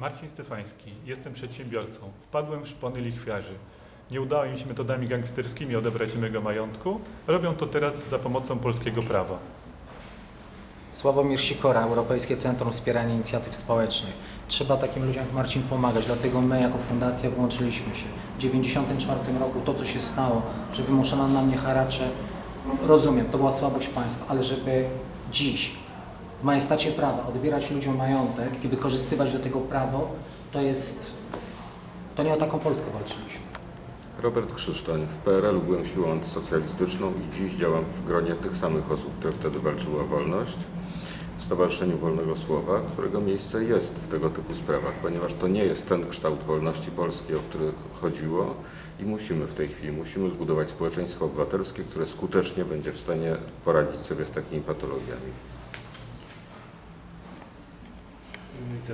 Marcin Stefański, jestem przedsiębiorcą. Wpadłem w szpony lichwiarzy. Nie udało im się metodami gangsterskimi odebrać mego majątku. Robią to teraz za pomocą polskiego prawa. Sławomir Sikora, Europejskie Centrum Wspierania Inicjatyw Społecznych. Trzeba takim ludziom jak Marcin pomagać, dlatego my jako fundacja włączyliśmy się. W 1994 roku to, co się stało, że wymuszono na mnie haracze, rozumiem, to była słabość państwa, ale żeby dziś w majestacie prawa odbierać ludziom majątek i wykorzystywać do tego prawo, to jest, to nie o taką Polskę walczyliśmy. Robert Krzysztoń. W PRL-u byłem siłą antysocjalistyczną i dziś działam w gronie tych samych osób, które wtedy walczyły o wolność. W Stowarzyszeniu Wolnego Słowa, którego miejsce jest w tego typu sprawach, ponieważ to nie jest ten kształt wolności polskiej, o który chodziło i musimy w tej chwili, musimy zbudować społeczeństwo obywatelskie, które skutecznie będzie w stanie poradzić sobie z takimi patologiami. muito,